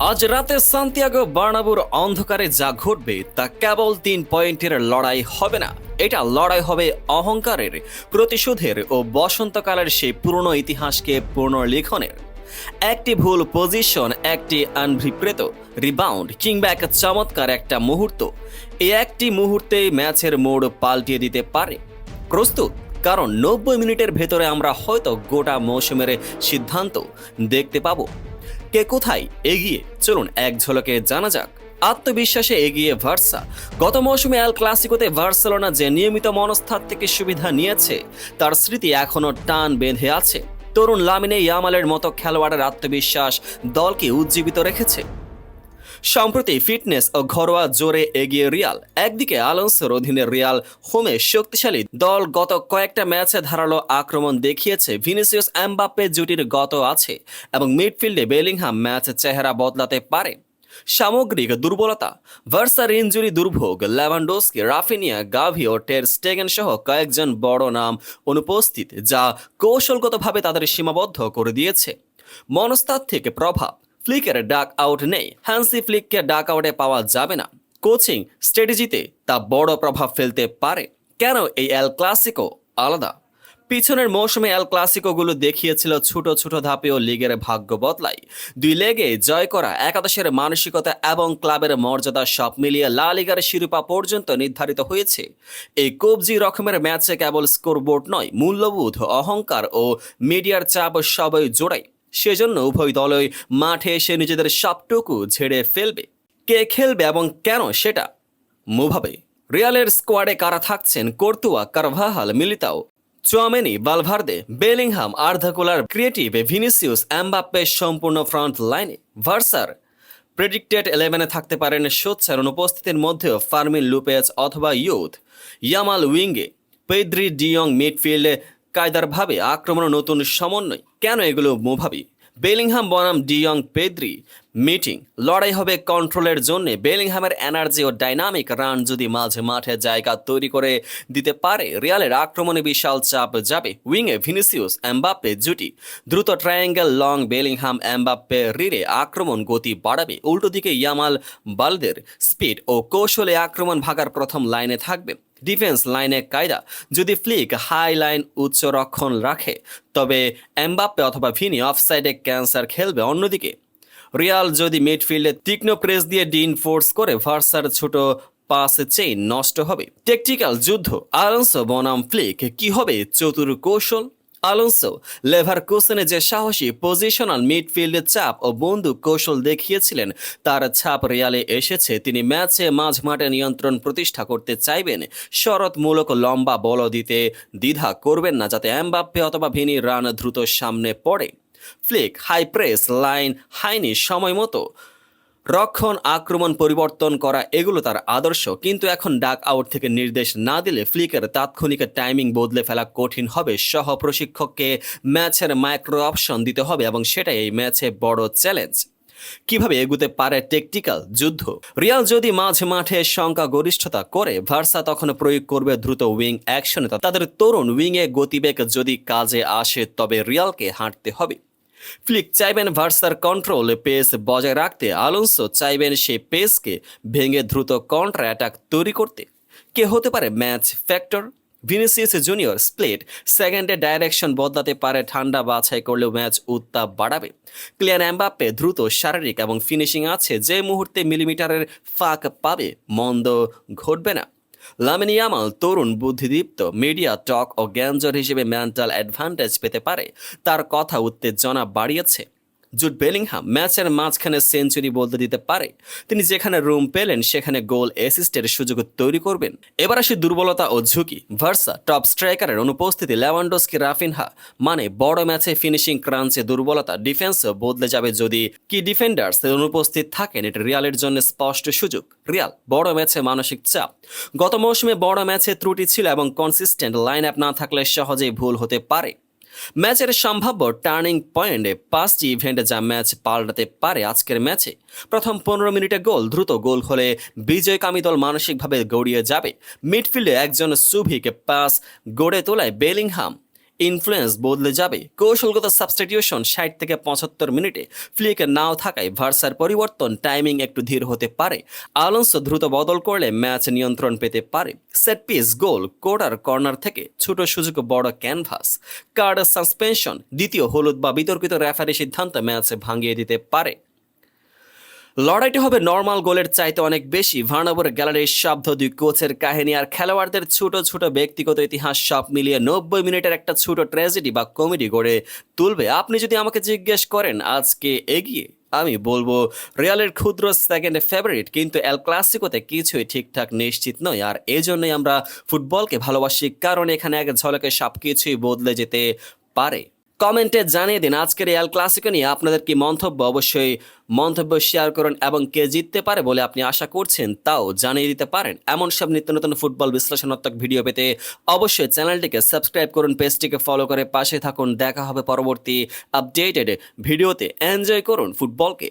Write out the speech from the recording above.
আজ রাতে সান্তিয়াগো বার্নাবুর অন্ধকারে যা ঘটবে তা কেবল তিন পয়েন্টের লড়াই হবে না। এটা লড়াই হবে অহংকারের, প্রতিশোধের ও বসন্তকালের সেই পুরনো ইতিহাসকে পুনর্লিখনের। একটি ভুল পজিশন, একটি আনভিপ্রেত, রিবাউন্ড কিংবা এক চমৎকার একটা মুহূর্ত। এই একটি মুহূর্তেই ম্যাচের মোড় পাল্টিয়ে দিতে পারে। প্রস্তুত? কারণ নব্বই মিনিটের ভেতরে আমরা হয়তো গোটা মৌসুমের সিদ্ধান্ত দেখতে পাবো। কে কোথায় এগিয়ে? চলুন এক ঝলকে জানা যাক। আত্মবিশ্বাসে এগিয়ে ভার্সা। গত মৌসুমে অ্যাল ক্লাসিকোতে ভার্সেলোনা যে নিয়মিত মনস্তাত্ত্বিক সুবিধা নিয়েছে, তার স্মৃতি এখনও টান বেঁধে আছে। তরুণ লামিনে ইয়ামালের মতো খেলোয়াড়ের আত্মবিশ্বাস দলকে উজ্জীবিত রেখেছে। সম্প্রতি ফিটনেস ও ঘরোয়া জোরে এগিয়ে রিয়াল, একদিকে আলোন্সোর অধীনে রিয়াল হোমে শক্তিশালী দল গত কয়েকটা ম্যাচে ধারালো আক্রমণ দেখিয়েছে ভিনিসিয়াস এমবাপ্পে জুটির গত আছে এবং মিডফিল্ডে বেলিংহাম ম্যাচ চেহারা বদলাতে পারে। সামগ্রিক দুর্বলতা, ভার্সার ইঞ্জুরি দুর্ভোগ ল্যাভান্ডোস্কি রাফিনিয়া, গাভি ও টের স্টেগেন সহ কয়েকজন বড় নাম অনুপস্থিত, যা কৌশলগতভাবে তাদের সীমাবদ্ধ করে দিয়েছে। মনস্তাত্ত্বিক প্রভাব ফ্লিকের ডাক আউট নেই। হ্যান্সি ফ্লিককে ডাক আউটে পাওয়া যাবে না। কোচিং স্ট্র্যাটেজিতে তা বড় প্রভাব ফেলতে পারে। কেন এই এল ক্লাসিকো? আলাদা। পিছনের মৌসুমে এল ক্লাসিকোগুলো দেখিয়েছিল ছোট ছোট ধাপেও লিগের ভাগ্য বদলাই দুই লেগে জয় করা একাদশের মানসিকতা এবং ক্লাবের মর্যাদা সব মিলিয়ে লা লিগার শিরোপা পর্যন্ত নির্ধারিত হয়েছে। এই কবজি রকমের ম্যাচে কেবল স্কোরবোর্ড নয়, মূল্যবোধ, অহংকার ও মিডিয়ার চাপ সবই জোড়াই সেজন্য উভয় দলই মাঠে এসে নিজেদের সবটুকু ঝেড়ে ফেলবে। কে খেলবে এবং কেন সেটা মুভাবে রিয়ালের স্কোয়াডে কারা থাকছেন Courtois, Carvajal, Militao, Tchouameni Valverde Bellingham, Arda Guler, creative, Vinicius, Mbappe সম্পূর্ণ ফ্রন্ট লাইনে। ভার্সার প্রেডিক্টেড ইলেভেনে থাকতে পারেন সোচ্চার অনুপস্থিতির মধ্যেও ফার্মিন লুপেজ অথবা ইউথ ইয়ামাল উইঙ্গে, পেদ্রি ডিয়ং মিডফিল্ডে কায়দারভাবে আক্রমণ নতুন সমন্বয়। কেন এগুলো মোভাবি? বেলিংহাম বনাম ডিয়ং পেদ্রি মিটিং। লড়াই হবে কন্ট্রোলের জন্য। বেলিংহামের এনার্জি ও ডাইনামিক রান যদি মাঝে মাঠে জায়গা তৈরি করে দিতে পারে, রিয়ালের আক্রমণে বিশাল চাপ যাবে। উইংয়ে ভিনিসিউস, এমবাপ্পে জুটি। দ্রুত ট্রায়াঙ্গেল লং বেলিংহাম এমবাপ্পে রিরে আক্রমণ গতি বাড়াবে। উল্টো দিকে ইয়ামাল বালদের স্পিড ও কৌশলে আক্রমণ ভাগার প্রথম লাইনে থাকবে। ডিফেন্স লাইনে কায়দা যদি ফ্লিক হাই লাইন উচ্চ রক্ষণ রাখে, তবে এমবাপ্পে অথবা ভিনি অফসাইডে ক্যান্সার খেলবে অন্যদিকে। রিয়াল যদি মিডফিল্ডে তীক্ষ্ণ প্রেস দিয়ে ডিন ফোর্স করে ভার্সার ছোট পাস চেইন নষ্ট হবে। টেকটিক্যাল যুদ্ধ, আলন্স বনাম ফ্লিক, কি হবে? চতুর কৌশল? আলোনসো লেভার কোসেনে যে সাহসী পজিশনাল মিডফিল্ডে চাপ ও বন্ধু কৌশল দেখিয়েছিলেন, তার ছাপ রিয়ালে এসেছে। তিনি ম্যাচে মাঝ মাঠে নিয়ন্ত্রণ প্রতিষ্ঠা করতে চাইবেন। শরৎমূলক লম্বা বল দিতে দ্বিধা করবেন না, যাতে এমবাপ্পে অথবা ভিনি রান দ্রুত সামনে পড়ে। ফ্লিক, হাই প্রেস, লাইন, হাইনি সময় মতো রক্ষণ, আক্রমণ, পরিবর্তন করা এগুলো তার আদর্শ। কিন্তু এখন ডাক আউট থেকে নির্দেশ না দিলে ফ্লিকের তাৎক্ষণিক টাইমিং বদলে ফেলা কঠিন হবে। সহ প্রশিক্ষককে ম্যাচের মাইক্রো অপশন দিতে হবে এবং সেটাই এই ম্যাচে বড় চ্যালেঞ্জ। কীভাবে এগুতে পারে টেকটিক্যাল যুদ্ধ? রিয়াল যদি মাঝ মাঠে সংখ্যা গরিষ্ঠতা করে, ভার্সা তখন প্রয়োগ করবে দ্রুত উইং অ্যাকশনে। তাদের তরুণ উইংয়ে গতিবেগ যদি কাজে আসে, তবে রিয়ালকে হাঁটতে হবে। ফ্লিক চাইবেন ভার্সার কন্ট্রোল পেস বজায় রাখতে, আলোনসো চাইবেন সেই পেসকে ভেঙে দ্রুত কন্ট্রা অ্যাটাক তৈরি করতে। কে হতে পারে match factor? Vinicius junior split সেকেন্ডে ডাইরেকশন বদলাতে পারে, ঠান্ডা বাছাই করলেও ম্যাচ উত্তাপ বাড়াবে। ক্লিয়ার অ্যাম্বাপ্পে দ্রুত শারীরিক এবং ফিনিশিং আছে যে মুহূর্তে মিলিমিটারের ফাঁক পাবে, মন্দ ঘটবে না। লামিনী ইয়ামাল তরুণ বুদ্ধিদীপ্ত মিডিয়া টক ও জ্ঞানজর হিসেবে মেন্টাল অ্যাডভান্টেজ পেতে পারে। তার কথা উত্তেজনা বাড়িয়েছে। জুট বেলিংহাম ম্যাচের মাঝখানে সেঞ্চুরি বলতে দিতে পারে। তিনি যেখানে রুম পেলেন, সেখানে গোল অ্যাসিস্টের সুযোগ তৈরি করবেন। এবার আসি দুর্বলতা ও ঝুঁকি। ভার্সা টপ স্ট্রাইকারের অনুপস্থিতি লেভান্ডোস্কি, রাফিনহা। মানে বড় ম্যাচে ফিনিশিং ক্রাঞ্চে দুর্বলতা ডিফেন্সও বদলে যাবে যদি কি ডিফেন্ডার্স অনুপস্থিত থাকেন, এটা রিয়ালের জন্য স্পষ্ট সুযোগ। রিয়াল, বড় ম্যাচে মানসিক চাপ। গত মৌসুমে বড় ম্যাচে ত্রুটি ছিল এবং কনসিস্টেন্ট লাইন আপ না থাকলে সহজেই ভুল হতে পারে। ম্যাচের সম্ভাব্য টার্নিং পয়েন্টে পাঁচটি ইভেন্ট যা ম্যাচ পাল্টাতে পারে আজকের ম্যাচে। প্রথম পনেরো মিনিটে গোল, দ্রুত গোল হলে বিজয়কামী দল মানসিকভাবে গড়িয়ে যাবে। মিডফিল্ডে একজন সুভিকে পাস গড়ে তোলায় বেলিংহাম। ইনফ্লুয়েন্স বদলে যাবে। কৌশলগত সাবস্টিটিউশন ষাট থেকে পঁচাত্তর মিনিটে ফ্লিক নাও থাকায় ভার্সার পরিবর্তন টাইমিং একটু ধীর হতে পারে। আলোনসো দ্রুত বদল করলে ম্যাচ নিয়ন্ত্রণ পেতে পারে। সেট পিস গোল কোটার কর্নার থেকে ছোট সুযোগ বড় ক্যানভাস কার্ড সাসপেনশন দ্বিতীয় হলুদ বা বিতর্কিত রেফারি সিদ্ধান্ত ম্যাচ ভাঙিয়ে দিতে পারে। লড়াইটি হবে নর্মাল গোলের চাইতে অনেক বেশি। ভার্নাবর গ্যালারির শব্দ দুই কোচের কাহিনী আর খেলোয়াড়দের ছোট ছোট ব্যক্তিগত ইতিহাস সব মিলিয়ে নব্বই মিনিটের একটা ছোট ট্র্যাজেডি বা কমেডি গড়ে তুলবে। আপনি যদি আমাকে জিজ্ঞেস করেন, আজকে এগিয়ে আমি বলব রিয়ালের ক্ষুদ্র সেকেন্ড ফেভারিট কিন্তু এল ক্লাসিকোতে কিছুই ঠিকঠাক নিশ্চিত নয়। আর এজন্যই আমরা ফুটবলকে ভালোবাসি, কারণ এখানে এক ঝলকে সব কিছুই বদলে যেতে পারে। কমেন্টে জানিয়ে দিন, আজকের এই এল ক্লাসিকো নিয়ে আপনাদের কি মন্তব্য? অবশ্যই মন্তব্য শেয়ার করুন এবং কে জিততে পারে বলে আপনি আশা করছেন তাও জানিয়ে দিতে পারেন। এমন সব নিত্য নতুন ফুটবল বিশ্লেষণাত্মক ভিডিও পেতে অবশ্যই চ্যানেলটিকে সাবস্ক্রাইব করুন পেজটিকে ফলো করে পাশে থাকুন। দেখা হবে পরবর্তী আপডেটেড ভিডিওতে এনজয় করুন ফুটবলকে